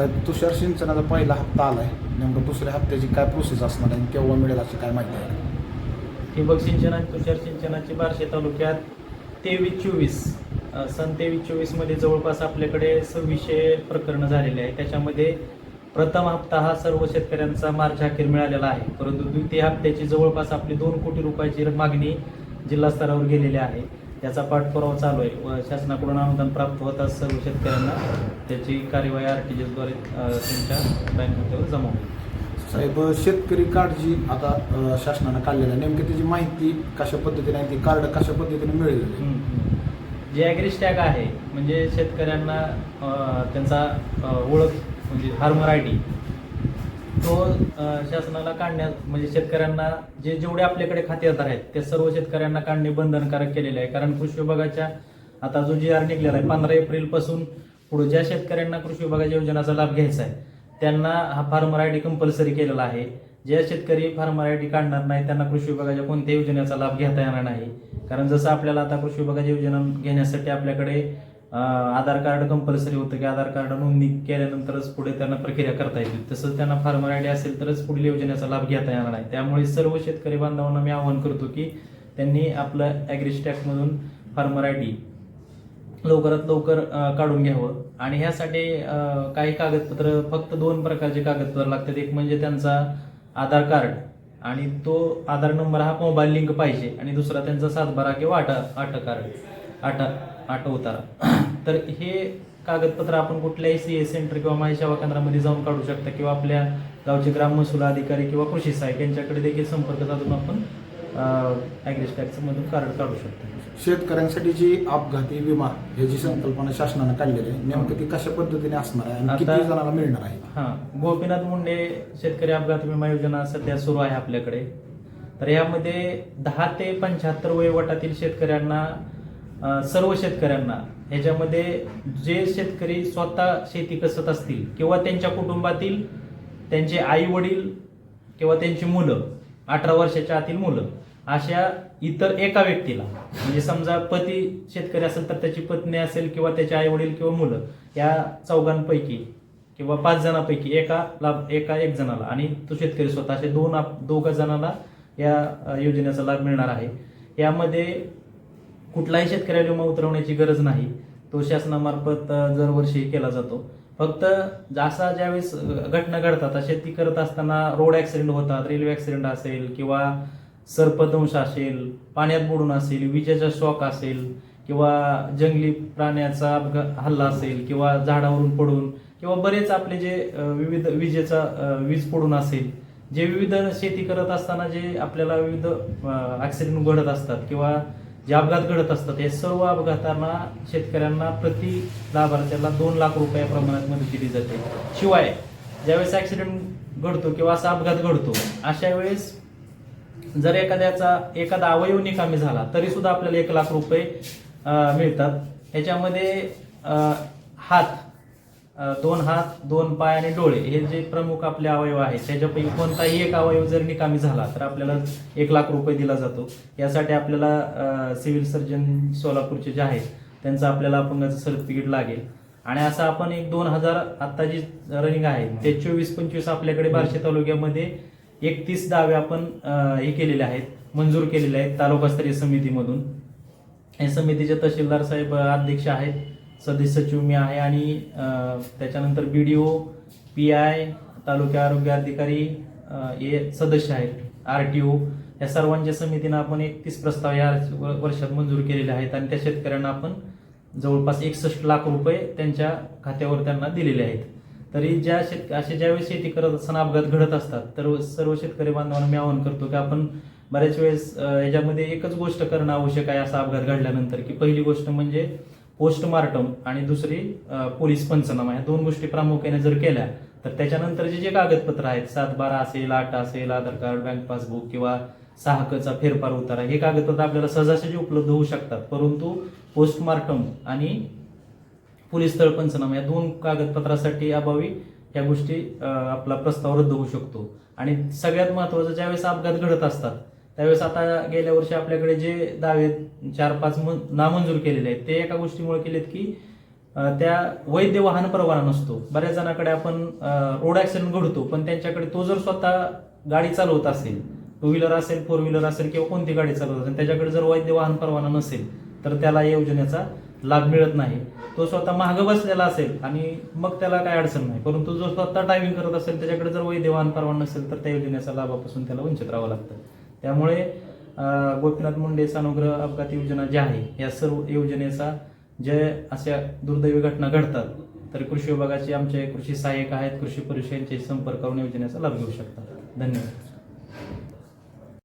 साहेब तुषार सिंचनाचा पहिला हप्ता आला आहे नेमकं दुसऱ्या हप्त्याची काय प्रोसेस असणार आहे? केव्हा मिळेल अशी काय माहिती आहे? ठिबक सिंचन आणि तुषार सिंचनाची बार्शी तालुक्यात तेवीस चोवीस अ, सन तेवीस चोवीसमध्ये जवळपास आपल्याकडे सव्वीसशे प्रकरणं झालेली आहे त्याच्यामध्ये प्रथम हप्ता हा सर्व शेतकऱ्यांचा मार्च अखेर मिळालेला आहे. परंतु द्वितीय हप्त्याची जवळपास आपली दोन कोटी रुपयाची मागणी जिल्हा स्तरावर गेलेली आहे. त्याचा पाठपुरावा चालू आहे. व शासनाकडून अनुदान प्राप्त होताच सर्व शेतकऱ्यांना त्याची कार्यवाही आर टी जीद्वारे त्यांच्या बँक खात्यावर जमा होईल. साहेब शेतकरी कार्ड जी आता शासनानं काढलेलं आहे. नेमकी त्याची माहिती कशा पद्धतीने आहे ती कार्ड कशा पद्धतीने मिळेल? जे ॲग्रिस्टॅग टॅग आहे म्हणजे शेतकऱ्यांना त्यांचा ओळख म्हणजे फार्मर आय डी तो शासनाला काढण्यात म्हणजे शेतकऱ्यांना जे जेवढे आपल्याकडे खातेदार आहेत ते सर्व शेतकऱ्यांना काढणे बंधनकारक केलेले आहे. कारण कृषी विभागाच्या आता जो जी आर निघलेला आहे पंधरा एप्रिलपासून पुढे ज्या शेतकऱ्यांना कृषी विभागाच्या योजनाचा लाभ घ्यायचा आहे त्यांना हा फार्मर आय डी कंपल्सरी केलेला आहे. ज्या शेतकरी फार्मर आय डी काढणार नाही त्यांना कृषी विभागाच्या कोणत्याही योजनेचा लाभ घेता येणार नाही. कारण जसं आपल्याला आता कृषी विभागाची योजना घेण्यासाठी आपल्याकडे आधार कार्ड कंपल्सरी होतं की आधार कार्ड नोंदणी केल्यानंतरच पुढे त्यांना प्रक्रिया करता येईल तसंच त्यांना फार्मर आय डी असेल तरच पुढील योजनेचा लाभ घेता येणार नाही. त्यामुळे सर्व शेतकरी बांधवांना मी आवाहन करतो की त्यांनी आपलं ॲग्रिस्टॅकमधून फार्मर आय डी लवकरात लवकर काढून घ्यावं. आणि ह्यासाठी काही कागदपत्र फक्त दोन प्रकारचे कागदपत्र लागतात. एक म्हणजे त्यांचा आधार कार्ड आणि तो आधार नंबर हा मोबाईल लिंक पाहिजे आणि दुसरा त्यांचा सातबारा किंवा आटा आठ कार्ड. आटा आट उतारा तर हे कागदपत्र आपण कुठल्याही सी ए सेंटर किंवा माहिती सेवा केंद्रामध्ये जाऊन काढू शकता किंवा आपल्या गावचे ग्राम महसूल अधिकारी किंवा कृषी सहाय्यक यांच्याकडे देखील संपर्क साधून आपण ॲग्रिस्टॅक्स मधून कार्ड काढू शकतो. शेतकऱ्यांसाठी जी अपघाती विमा ह्याची संकल्पना शासनानं काढलेली आहे नेमकं ती कशा पद्धतीने असणार आहे आणि आता- किती जणांना मिळणार आहे? हा गोपीनाथ मुंडे शेतकरी अपघात विमा योजना सध्या सुरू आहे आपल्याकडे. तर यामध्ये दहा ते पंच्याहत्तर वयोगटातील शेतकऱ्यांना सर्व शेतकऱ्यांना. ह्याच्यामध्ये जे शेतकरी स्वतः शेती कसत असतील किंवा त्यांच्या कुटुंबातील त्यांचे आई वडील किंवा त्यांची मुलं अठरा वर्षाच्या आतील मुलं अशा इतर एका व्यक्तीला म्हणजे समजा पती शेतकरी असेल तर त्याची पत्नी असेल किंवा त्याचे आई वडील किंवा मुलं या चौघांपैकी किंवा पाच जणांपैकी एका लाभ एका एक जणाला आणि तो शेतकरी स्वतः असे दोन आप- दोघं जणाला या योजनेचा लाभ मिळणार आहे. यामध्ये कुठलाही शेतकऱ्याला विमा उतरवण्याची गरज नाही. तो शासनामार्फत दरवर्षी केला जातो. फक्त असा ज्यावेळेस घटना घडतात शेती करत असताना रोड ॲक्सिडेंट होतात रेल्वे ॲक्सिडेंट असेल किंवा सर्पदंश असेल पाण्यात बुडून असेल विजेचा शॉक असेल किंवा जंगली प्राण्याचा अपघात हल्ला असेल किंवा झाडावरून पडून किंवा बरेच आपले जे विविध विजेचा वीज पडून असेल जे विविध शेती करत असताना जे आपल्याला विविध ॲक्सिडेंट घडत असतात किंवा जे अपघात घडत असतात या सर्व अपघातांना शेतकऱ्यांना प्रति लाभार्थ्याला दोन लाख रुपया प्रमाणात मदत दिली जाते. शिवाय ज्यावेळेस ऍक्सिडेंट घडतो किंवा असा अपघात घडतो अशा वेळेस जर एखाद्याचा एखादा अवयव निकामी झाला तरी सुद्धा आपल्याला एक लाख रुपये मिळतात. त्याच्यामध्ये हात दोन हात दोन पाय आणि डोळे हे जे प्रमुख आपले अवयव आहेत त्याच्यापैकी कोणताही एक अवयव जर निकामी झाला तर आपल्याला एक लाख रुपये दिला जातो. यासाठी आपल्याला सिव्हिल सर्जन सोलापूरचे जे आहेत त्यांचं आपल्याला अपंगाचं सर्टिफिकेट लागेल. आणि असं आपण एक दोन हजार आत्ता जी रनिंग आहे ते चोवीस पंचवीस आपल्याकडे बार्शी तालुक्यामध्ये एकतीस दावे आपण हे केलेले आहेत मंजूर केलेले आहेत तालुकास्तरीय समितीमधून. या समितीचे तहसीलदार साहेब अध्यक्ष आहेत. सदस्य सचिव मी आहे आणि त्याच्यानंतर B D O P I taluka आरोग्य अधिकारी हे सदस्य आहेत. आर टी ओ या सर्वांच्या समितीनं आपण एकतीस प्रस्ताव या वर्षात मंजूर केलेले आहेत आणि त्या शेतकऱ्यांना आपण जवळपास एकसष्ट लाख रुपये त्यांच्या खात्यावर त्यांना दिलेले आहेत. तरी ज्या शेत असे ज्यावेळेस शेती करत असताना अपघात घडत असतात तर सर्व शेतकरी बांधवांना मी आवाहन करतो की आपण बऱ्याच वेळेस याच्यामध्ये एकच गोष्ट करणं आवश्यक आहे असा अपघात घडल्यानंतर की पहिली गोष्ट म्हणजे पोस्टमार्टम आणि दुसरी पोलीस पंचनामा या दोन गोष्टी प्रामुख्याने जर केल्या तर त्याच्यानंतरचे जे कागदपत्र आहेत सात बारा असेल आठ असेल आधार कार्ड बँक पासबुक किंवा साहकचा फेरफार उतारा हे कागदपत्र आपल्याला सहजासहजी उपलब्ध होऊ शकतात. परंतु पोस्टमार्टम आणि पोलीस स्थळ पंचनामा या दोन कागदपत्रासाठी अभावी या गोष्टी आपला प्रस्ताव रद्द होऊ शकतो. आणि सगळ्यात महत्वाचं ज्यावेळेस अपघात घडत असतात त्यावेळेस आता गेल्या वर्षी आपल्याकडे जे दावे चार पाच नामंजूर केलेले आहेत ते एका गोष्टीमुळे केलेत की त्या वैध वाहन परवाना नसतो. बऱ्याच जणांकडे आपण रोड ऍक्सिडेंट घडतो पण त्यांच्याकडे तो जर स्वतः गाडी चालवत असेल टू व्हीलर असेल फोर व्हीलर असेल किंवा कोणती गाडी चालवत असेल त्याच्याकडे जर वैध वाहन परवाना नसेल तर त्याला योजनेचा लाभ मिळत नाही. तो स्वतः महाग बसलेला असेल आणि मग त्याला काय अडचण नाही. परंतु जो स्वतः ड्रायव्हिंग करत असेल त्याच्याकडे जर वैध वाहन परवाना नसेल तर त्या योजनेचा लाभापासून त्याला वंचित राहावं लागतं. त्यामुळे गोपीनाथ मुंडे सानुग्रह अपघात योजना ज्या आहे या सर्व योजनेचा जे अशा दुर्दैवी घटना घडतात. तर कृषी विभागाचे आमचे कृषी सहाय्यक आहेत कृषी परिषदेचे संपर्क करून योजनेचा लाभ घेऊ शकतात. धन्यवाद.